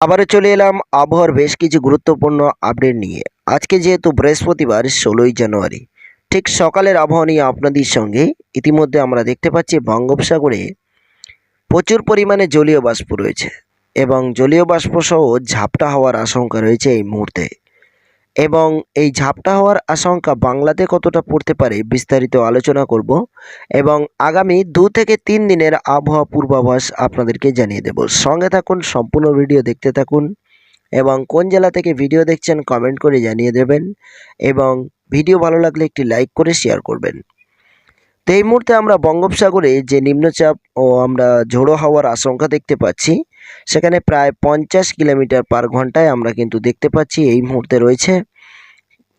আবারও চলে এলাম আবহাওয়ার বেশ কিছু গুরুত্বপূর্ণ আপডেট নিয়ে। আজকে যেহেতু বৃহস্পতিবার, ষোলোই জানুয়ারি, ঠিক সকালের আবহাওয়া নিয়ে আপনাদের সঙ্গে ইতিমধ্যে আমরা দেখতে পাচ্ছি বঙ্গোপসাগরে প্রচুর পরিমাণে জলীয় বাষ্প রয়েছে এবং জলীয় বাষ্পসহ ঝাপটা হওয়ার আশঙ্কা রয়েছে এই মুহূর্তে। এবং এই ঝাপটা হওয়ার আশঙ্কা বাংলাতে কতটা পড়তে পারে বিস্তারিত আলোচনা করব এবং আগামী দু থেকে তিন দিনের আবহাওয়া পূর্বাভাস আপনাদেরকে জানিয়ে দেব। সঙ্গে থাকুন, সম্পূর্ণ ভিডিও দেখতে থাকুন এবং কোন জেলা থেকে ভিডিও দেখছেন কমেন্ট করে জানিয়ে দেবেন এবং ভিডিও ভালো লাগলে একটি লাইক করে শেয়ার করবেন। তো এই মুহূর্তে আমরা বঙ্গোপসাগরে যে নিম্নচাপ ও আমরা ঝোড়ো হওয়ার আশঙ্কা দেখতে পাচ্ছি, সেখানে প্রায় পঞ্চাশ কিলোমিটার পার ঘন্টায় আমরা কিন্তু দেখতে পাচ্ছি এই মুহূর্তে রয়েছে।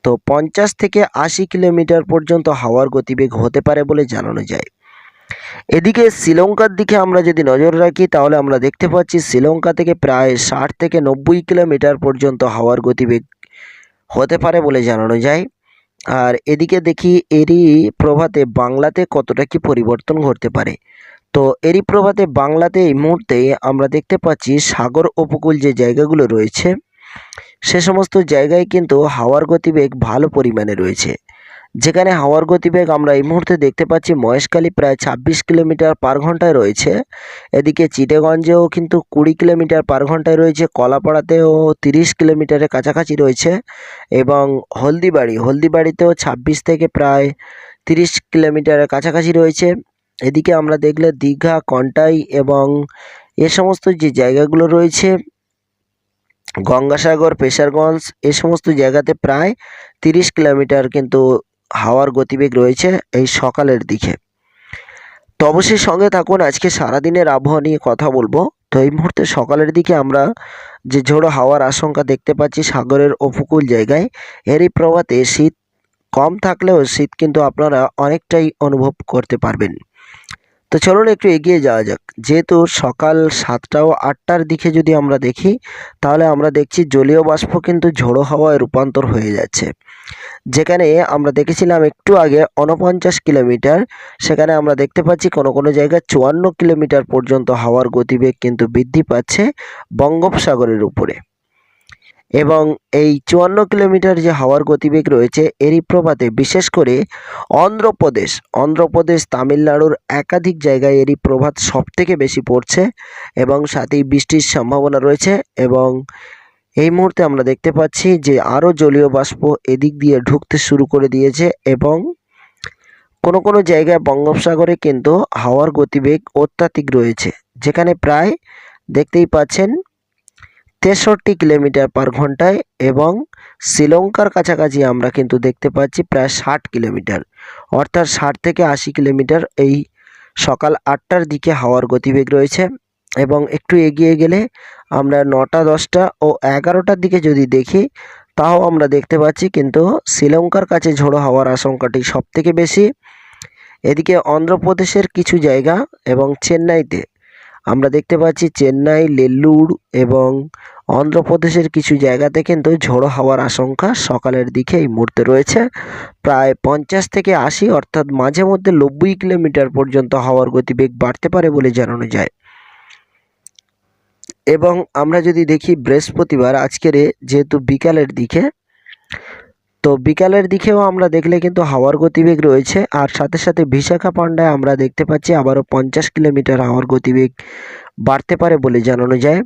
তো পঞ্চাশ থেকে আশি কিলোমিটার পর্যন্ত হাওয়ার গতিবেগ হতে পারে বলে জানানো যায়। এদিকে শ্রীলঙ্কার দিকে আমরা যদি নজর রাখি, তাহলে আমরা দেখতে পাচ্ছি শ্রীলঙ্কা থেকে প্রায় ষাট থেকে নব্বই কিলোমিটার পর্যন্ত হাওয়ার গতিবেগ হতে পারে বলে জানানো যায়। আর এদিকে দেখি এরই প্রভাতে বাংলাতে কতটা কি পরিবর্তন ঘটতে পারে। তো এরই প্রভাতে বাংলাতে এই মুহূর্তে আমরা দেখতে পাচ্ছি সাগর উপকূল যে জায়গাগুলো রয়েছে, সে সমস্ত জায়গায় কিন্তু হাওয়ার গতিবেগ ভালো পরিমাণে রয়েছে। যেখানে হাওয়ার গতিবেগ আমরা এই মুহূর্তে দেখতে পাচ্ছি মহেশখালী প্রায় ছাব্বিশ কিলোমিটার পার ঘন্টায় রয়েছে। এদিকে চিটেগঞ্জেও কিন্তু কুড়ি কিলোমিটার পার ঘন্টায় রয়েছে, কলাপাড়াতেও তিরিশ কিলোমিটারের কাছাকাছি রয়েছে এবং হলদিবাড়ি, হলদিবাড়িতেও ছাব্বিশ থেকে প্রায় তিরিশ কিলোমিটারের কাছাকাছি রয়েছে। এদিকে আমরা দেখলে দীঘা, কন্টাই এবং এ সমস্ত যে জায়গাগুলো রয়েছে, গঙ্গাসাগর, পেশারগঞ্জ, এ সমস্ত জায়গাতে প্রায় তিরিশ কিলোমিটার কিন্তু হাওয়ার গতিবেগ রয়েছে এই সকালের দিকে। তো অবশ্যই সঙ্গে থাকুন, আজকে সারাদিনের আবহাওয়া নিয়ে কথা বলব। তো এই মুহূর্তে সকালের দিকে আমরা যে ঝোড়ো হাওয়ার আশঙ্কা দেখতে পাচ্ছি সাগরের উপকূল জায়গায়, এরই প্রভাতে শীত কম থাকলেও শীত কিন্তু আপনারা অনেকটাই অনুভব করতে পারবেন। তো চলুন একটু এগিয়ে যাওয়া যাক। যেহেতু সকাল সাতটা ও আটটার দিকে যদি আমরা দেখি, তাহলে আমরা দেখছি জলীয় বাষ্প কিন্তু ঝোড়ো হাওয়ায় রূপান্তর হয়ে যাচ্ছে। যেখানে আমরা দেখেছিলাম একটু আগে উনপঞ্চাশ কিলোমিটার, সেখানে আমরা দেখতে পাচ্ছি কোনো কোনো জায়গায় চুয়ান্ন কিলোমিটার পর্যন্ত হাওয়ার গতিবেগ কিন্তু বৃদ্ধি পাচ্ছে বঙ্গোপসাগরের উপরে। এবং এই চুয়ান্ন কিলোমিটার যে হাওয়ার গতিবেগ রয়েছে, এরই প্রভাতে বিশেষ করে অন্ধ্রপ্রদেশ অন্ধ্রপ্রদেশ, তামিলনাড়ুর একাধিক জায়গায় এরই প্রভাত সবথেকে বেশি পড়ছে এবং সাথেই বৃষ্টির সম্ভাবনা রয়েছে এবং এই মুহূর্তে আমরা দেখতে পাচ্ছি যে আরও জলীয় বাষ্প এদিক দিয়ে ঢুকতে শুরু করে দিয়েছে এবং কোনো কোনো জায়গায় বঙ্গোপসাগরে কিন্তু হাওয়ার গতিবেগ অত্যাধিক রয়েছে, যেখানে প্রায় দেখতেই পাচ্ছেন তেষট্টি কিলোমিটার পার ঘন্টায় এবং শ্রীলঙ্কার কাছাকাছি আমরা কিন্তু দেখতে পাচ্ছি প্রায় ষাট কিলোমিটার, অর্থাৎ ষাট থেকে আশি কিলোমিটার এই সকাল আটটার দিকে হাওয়ার গতিবেগ রয়েছে এবং একটু এগিয়ে গেলে আমরা নটা, দশটা ও এগারোটার দিকে যদি দেখি, তাও আমরা দেখতে পাচ্ছি কিন্তু শ্রীলঙ্কার কাছে ঝোড়ো হওয়ার আশঙ্কাটি সবথেকে বেশি। এদিকে অন্ধ্রপ্রদেশের কিছু জায়গা এবং চেন্নাইতে আমরা দেখতে পাচ্ছি চেন্নাই নেল্লুর এবং অন্ধ্রপ্রদেশের কিছু জায়গাতে কিন্তু ঝোড়ো হওয়ার আশঙ্কা সকালের দিকে এই মুহূর্তে রয়েছে। প্রায় পঞ্চাশ থেকে আশি অর্থাৎ মাঝে মধ্যে নব্বই কিলোমিটার পর্যন্ত হাওয়ার গতিবেগ বাড়তে পারে বলে জানানো যায়। এবং আমরা যদি দেখি বৃহস্পতিবার, আজকের যেহেতু বিকালের দিকে তো বিকালের দিকেও আমরা দেখলে কিন্তু হাওয়ার গতিবেগ রয়েছে, আর সাথে সাথে বিশাখাপান্ডায় আমরা দেখতে পাচ্ছি আবারও পঞ্চাশ কিলোমিটার হাওয়ার গতিবেগ বাড়তে পারে বলে জানানো যায়।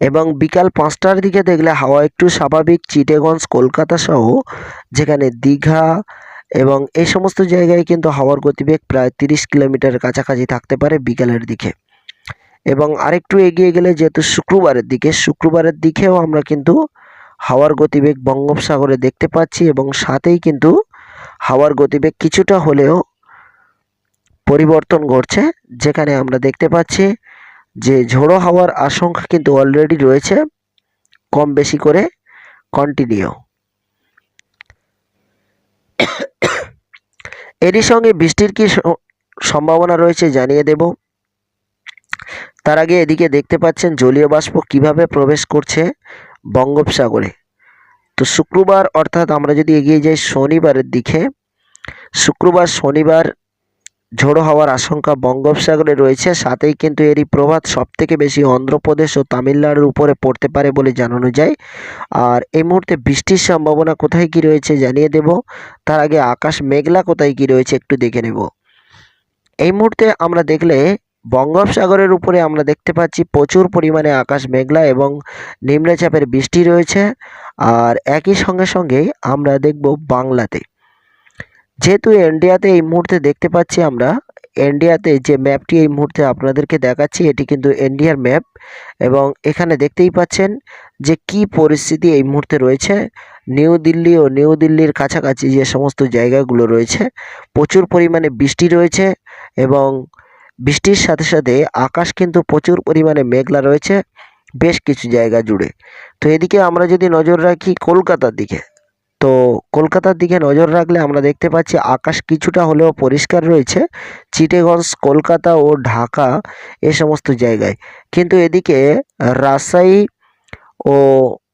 এবং বিকাল পাঁচটার দিকে দেখলে হাওয়া একটু স্বাভাবিক চিটেগঞ্জ, কলকাতা সহ, যেখানে দীঘা এবং এই সমস্ত জায়গায় কিন্তু হাওয়ার গতিবেগ প্রায় তিরিশ কিলোমিটার কাছাকাছি থাকতে পারে বিকালের দিকে। এবং আরেকটু এগিয়ে গেলে যেহেতু শুক্রবারের দিকে, শুক্রবারের দিকেও আমরা কিন্তু হাওয়ার গতিবেগ বঙ্গোপসাগরে দেখতে পাচ্ছি এবং সাথেই কিন্তু হাওয়ার গতিবেগ কিছুটা হলেও পরিবর্তন ঘটছে। যেখানে আমরা দেখতে পাচ্ছি যে ঝোড়ো হাওয়ার আশঙ্কা কিন্তু অলরেডি রয়েছে, কম বেশি করে কন্টিনিউ এরই সঙ্গে বৃষ্টির কি সম্ভাবনা রয়েছে জানিয়ে দেব। তার আগে এদিকে দেখতে পাচ্ছেন জলীয় বাষ্প কীভাবে প্রবেশ করছে বঙ্গোপসাগরে। তো শুক্রবার, অর্থাৎ আমরা যদি এগিয়ে যাই শনিবারের দিকে, শুক্রবার শনিবার ঝোড়ো হওয়ার আশঙ্কা বঙ্গোপসাগরে রয়েছে। সাথেই কিন্তু এরই প্রভাব সবথেকে বেশি অন্ধ্রপ্রদেশ ও তামিলনাড়ুর উপরে পড়তে পারে বলে জানানো যায়। আর এই মুহূর্তে বৃষ্টির সম্ভাবনা কোথায় কি রয়েছে জানিয়ে দেব। তার আগে আকাশ মেঘলা কোথায় কি রয়েছে একটু দেখে নেব। এই মুহূর্তে আমরা দেখলে বঙ্গোপসাগরের উপরে আমরা দেখতে পাচ্ছি প্রচুর পরিমাণে আকাশ মেঘলা এবং নিম্নচাপের বৃষ্টি রয়েছে। আর একই সঙ্গে সঙ্গে আমরা দেখব বাংলাতে। যেহেতু ইন্ডিয়াতে এই মুহূর্তে দেখতে পাচ্ছি আমরা, ইন্ডিয়াতে যে ম্যাপটি এই মুহূর্তে আপনাদেরকে দেখাচ্ছি, এটি কিন্তু ইন্ডিয়ার ম্যাপ এবং এখানে দেখতেই পাচ্ছেন যে কি পরিস্থিতি এই মুহূর্তে রয়েছে। নিউ দিল্লি ও নিউ দিল্লির কাছাকাছি যে সমস্ত জায়গাগুলো রয়েছে, প্রচুর পরিমাণে বৃষ্টি রয়েছে এবং বৃষ্টির সাথে সাথে আকাশ কিন্তু প্রচুর পরিমাণে মেঘলা রয়েছে, বেশ কিছু জায়গা জুড়ে। তো এদিকে আমরা যদি নজর রাখি কলকাতার দিকে, তো কলকাতার দিকে নজর রাখলে আমরা দেখতে পাচ্ছি আকাশ কিছুটা হলেও পরিষ্কার রয়েছে। চিটেগঞ্জ, কলকাতা ও ঢাকা এ সমস্ত জায়গায়। কিন্তু এদিকে রাজশাহী ও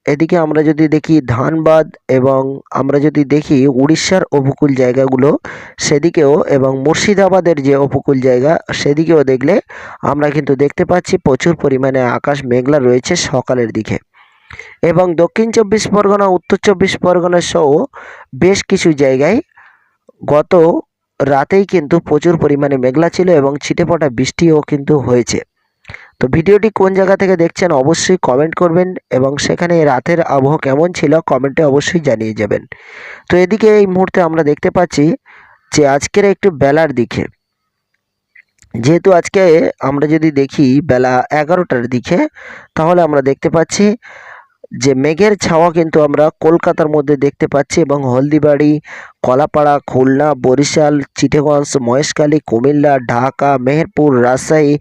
এদিকে আমরা যদি দেখি ধানবাদ এবং আমরা যদি দেখি উড়িষ্যার উপকূল জায়গাগুলো সেদিকেও এবং মুর্শিদাবাদের যে উপকূল জায়গা সেদিকেও দেখলে আমরা কিন্তু দেখতে পাচ্ছি প্রচুর পরিমাণে আকাশ মেঘলা রয়েছে সকালের দিকে। এবং দক্ষিণ চব্বিশ পরগনা, উত্তর চব্বিশ পরগনা সহ বেশ কিছু জায়গায় গত রাতেই কিন্তু প্রচুর পরিমাণে মেঘলা ছিল এবং ছিটেফোঁটা বৃষ্টিও কিন্তু হয়েছে। তো ভিডিওটি কোন জায়গা থেকে দেখছেন অবশ্যই কমেন্ট করবেন এবং সেখানে রাতের আবহাওয়া কেমন ছিল কমেন্টে অবশ্যই জানিয়ে যাবেন। তো এদিকে এই মুহূর্তে আমরা দেখতে পাচ্ছি যে আজকের একটু বেলার দিকে। যেহেতু আজকে আমরা যদি দেখি বেলা এগারোটার দিকে, তাহলে আমরা দেখতে পাচ্ছি যে মেঘের ছাওয়া কিন্তু আমরা কলকাতার মধ্যে দেখতে পাচ্ছি এবং হলদিবাড়ি, কলাপাড়া, খুলনা, বরিশাল চিটেগঞ্জ মহেশখালী, কুমিল্লা, ঢাকা, মেহেরপুর, রাজশাহী,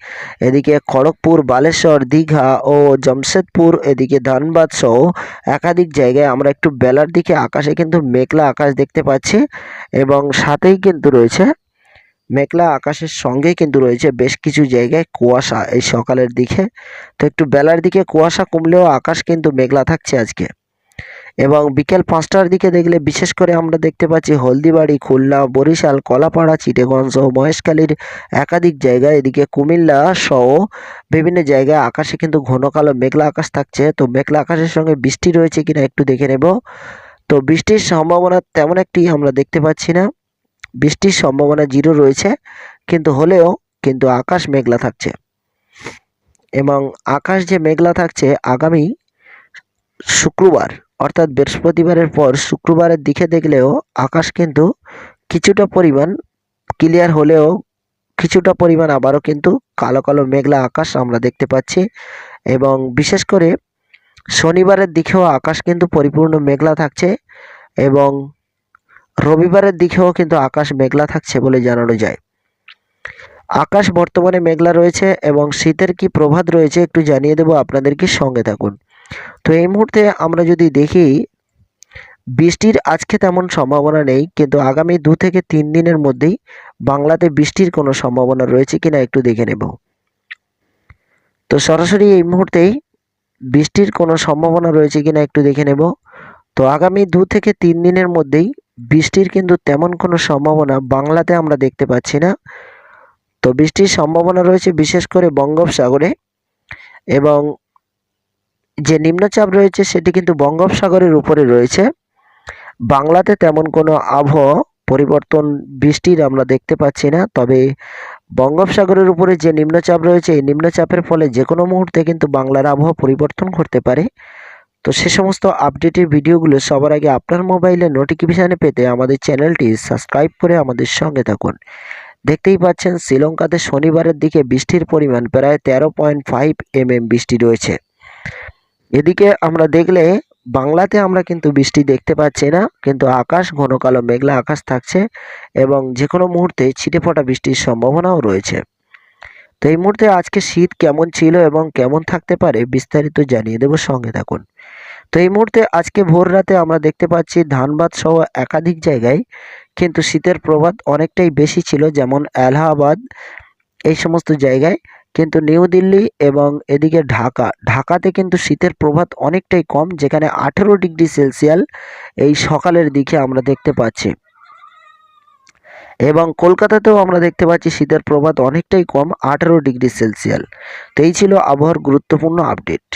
এদিকে খড়গপুর, বালেশ্বর, দীঘা ও জামশেদপুর, এদিকে ধানবাদ সহ একাধিক জায়গায় আমরা একটু বেলার দিকে আকাশে কিন্তু মেঘলা আকাশ দেখতে পাচ্ছি এবং সাথেই কিন্তু রয়েছে মেঘলা আকাশের সঙ্গে কিন্তু রয়েছে বেশ কিছু জায়গায় কুয়াশা এই সকালের দিকে। তো একটু বেলার দিকে কুয়াশা কমলেও আকাশ কিন্তু মেঘলা থাকছে আজকে। এবং বিকেল পাঁচটার দিকে দেখলে বিশেষ করে আমরা দেখতে পাচ্ছি হলদিবাড়ি, খুলনা, বরিশাল, কলাপাড়া চিটেগঞ্জ ও মহেশখালীর একাধিক জায়গায় এদিকে কুমিল্লা সহ বিভিন্ন জায়গায় আকাশে কিন্তু ঘন কালো মেঘলা আকাশ থাকছে। তো মেঘলা আকাশের সঙ্গে বৃষ্টি রয়েছে কিনা একটু দেখে নেব। তো বৃষ্টির সম্ভাবনা তেমন একটি আমরা দেখতে পাচ্ছি না। বৃষ্টির সম্ভাবনা জিরো রয়েছে, কিন্তু হলেও কিন্তু আকাশ মেঘলা থাকছে। এবং আকাশ যে মেঘলা থাকছে, আগামী শুক্রবার, অর্থাৎ বৃহস্পতিবারের পর শুক্রবারের দিকে দেখলেও আকাশ কিন্তু কিছুটা পরিমাণ ক্লিয়ার হলেও কিছুটা পরিমাণ আবারও কিন্তু কালো কালো মেঘলা আকাশ আমরা দেখতে পাচ্ছি। এবং বিশেষ করে শনিবারের দিকেও আকাশ কিন্তু পরিপূর্ণ মেঘলা থাকছে এবং রবিবারের দিকেও কিন্তু আকাশ মেঘলা থাকছে বলে জানানো যায়। আকাশ বর্তমানে মেঘলা রয়েছে এবং শীতের কি প্রভাত রয়েছে একটু জানিয়ে দেবো আপনাদেরকে সঙ্গে থাকুন। তো এই মুহূর্তে আমরা যদি দেখি, বৃষ্টির আজকে তেমন সম্ভাবনা নেই, কিন্তু আগামী দু থেকে তিন দিনের মধ্যেই বাংলাতে বৃষ্টির কোনো সম্ভাবনা রয়েছে কিনা একটু দেখে নেব। তো সরাসরি এই মুহূর্তেই বৃষ্টির কোনো সম্ভাবনা রয়েছে কিনা একটু দেখে নেব। তো আগামী দু থেকে তিন দিনের মধ্যেই বৃষ্টির কিন্তু তেমন কোনো সম্ভাবনা বাংলাতে আমরা দেখতে পাচ্ছি না। তো বৃষ্টির সম্ভাবনা রয়েছে বিশেষ করে বঙ্গোপসাগরে এবং যে নিম্নচাপ রয়েছে সেটি কিন্তু বঙ্গোপসাগরের উপরে রয়েছে। বাংলাতে তেমন কোনো আবহাওয়া পরিবর্তন বৃষ্টির আমরা দেখতে পাচ্ছি না, তবে বঙ্গোপসাগরের উপরে যে নিম্নচাপ রয়েছে, এই নিম্নচাপের ফলে যে কোনো মুহূর্তে কিন্তু বাংলার আবহাওয়া পরিবর্তন করতে পারে। তো সে সমস্ত আপডেটের ভিডিওগুলো সবার আগে আপনার মোবাইলে নোটিফিকেশানে পেতে আমাদের চ্যানেলটি সাবস্ক্রাইব করে আমাদের সঙ্গে থাকুন। দেখতেই পাচ্ছেন, শ্রীলঙ্কাতে শনিবারের দিকে বৃষ্টির পরিমাণ প্রায় তেরো পয়েন্ট ফাইভ এমএম বৃষ্টি রয়েছে। এদিকে আমরা দেখলে বাংলাতে আমরা কিন্তু বৃষ্টি দেখতে পাচ্ছি না, কিন্তু আকাশ ঘন কালো মেঘলা আকাশ থাকছে এবং যে কোনো মুহূর্তে ছিটে ফোটা বৃষ্টির সম্ভাবনাও রয়েছে। তো এই মুহূর্তে আজকে শীত কেমন ছিল এবং কেমন থাকতে পারে বিস্তারিত জানিয়ে দেব সঙ্গে থাকুন। তো এই মুহূর্তে আজকে ভোর রাতে আমরা দেখতে পাচ্ছি ধানবাদ সহ একাধিক জায়গায় কিন্তু শীতের প্রভাব অনেকটাই বেশি ছিল, যেমন এলাহাবাদ এই সমস্ত জায়গায়, কিন্তু নিউ দিল্লি এবং এদিকে ঢাকা। ঢাকাতে কিন্তু শীতের প্রভাব অনেকটাই কম, যেখানে আঠেরো ডিগ্রি সেলসিয়াল এই সকালের দিকে আমরা দেখতে পাচ্ছি। এবং কলকাতাতেও আমরা দেখতে পাচ্ছি শীতের প্রভাত অনেকটাই কম, আঠারো ডিগ্রি সেলসিয়াল তো এই ছিল আবহাওয়ার গুরুত্বপূর্ণ আপডেট।